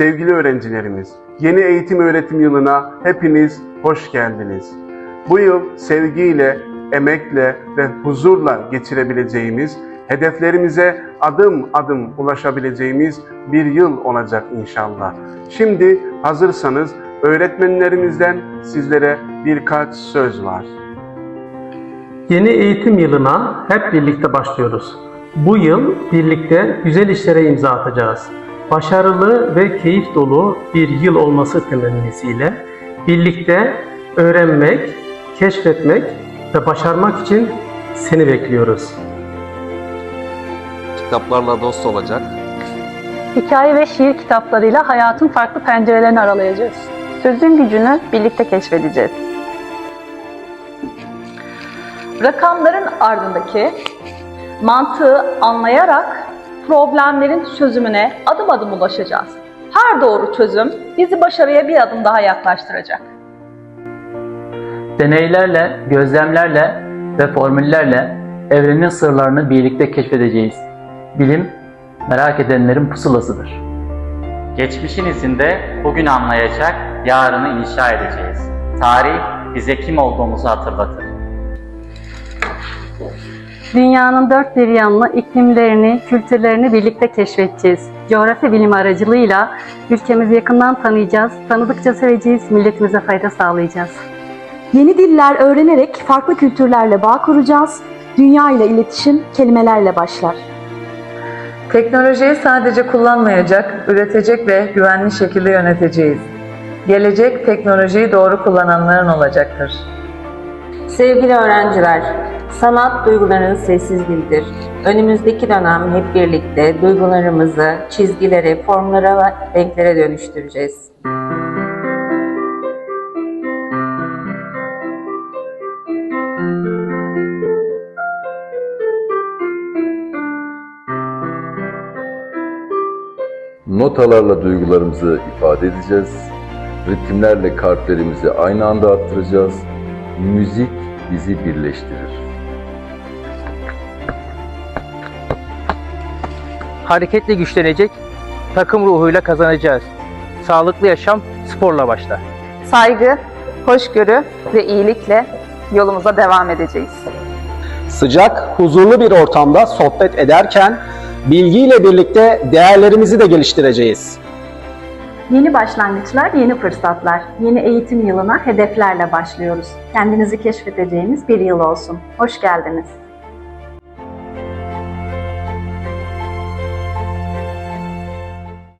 Sevgili öğrencilerimiz, yeni eğitim öğretim yılına hepiniz hoş geldiniz. Bu yıl sevgiyle, emekle ve huzurla geçirebileceğimiz, hedeflerimize adım adım ulaşabileceğimiz bir yıl olacak inşallah. Şimdi hazırsanız öğretmenlerimizden sizlere birkaç söz var. Yeni eğitim yılına hep birlikte başlıyoruz. Bu yıl birlikte güzel işlere imza atacağız. Başarılı ve keyif dolu bir yıl olması temennisiyle birlikte öğrenmek, keşfetmek ve başarmak için seni bekliyoruz. kitaplarla dost olacak, Hikaye ve şiir kitaplarıyla hayatın farklı pencerelerini aralayacağız. Sözün gücünü birlikte keşfedeceğiz. Rakamların ardındaki mantığı anlayarak problemlerin çözümüne adım adım ulaşacağız. Her doğru çözüm bizi başarıya bir adım daha yaklaştıracak. Deneylerle, gözlemlerle ve formüllerle evrenin sırlarını birlikte keşfedeceğiz. Bilim, merak edenlerin pusulasıdır. Geçmişin izinde bugün anlayacak, yarını inşa edeceğiz. Tarih bize kim olduğumuzu hatırlatır. Dünyanın dört bir yanını, iklimlerini, kültürlerini birlikte keşfedeceğiz. Coğrafya bilimi aracılığıyla ülkemizi yakından tanıyacağız, tanıdıkça seveceğiz, milletimize fayda sağlayacağız. Yeni diller öğrenerek farklı kültürlerle bağ kuracağız. Dünya ile iletişim kelimelerle başlar. Teknolojiyi sadece kullanmayacak, üretecek ve güvenli şekilde yöneteceğiz. Gelecek teknolojiyi doğru kullananların olacaktır. Sevgili öğrenciler, sanat duyguların sessiz dilidir. Önümüzdeki dönem hep birlikte duygularımızı çizgilere, formlara ve renklere dönüştüreceğiz. Notalarla duygularımızı ifade edeceğiz. Ritimlerle kalplerimizi aynı anda attıracağız. Müzik bizi birleştirir. Hareketle güçlenecek, takım ruhuyla kazanacağız. Sağlıklı yaşam sporla başlar. Saygı, hoşgörü ve iyilikle yolumuza devam edeceğiz. Sıcak, huzurlu bir ortamda sohbet ederken bilgiyle birlikte değerlerimizi de geliştireceğiz. Yeni başlangıçlar, yeni fırsatlar. Yeni eğitim yılına hedeflerle başlıyoruz. Kendinizi keşfedeceğiniz bir yıl olsun. Hoş geldiniz.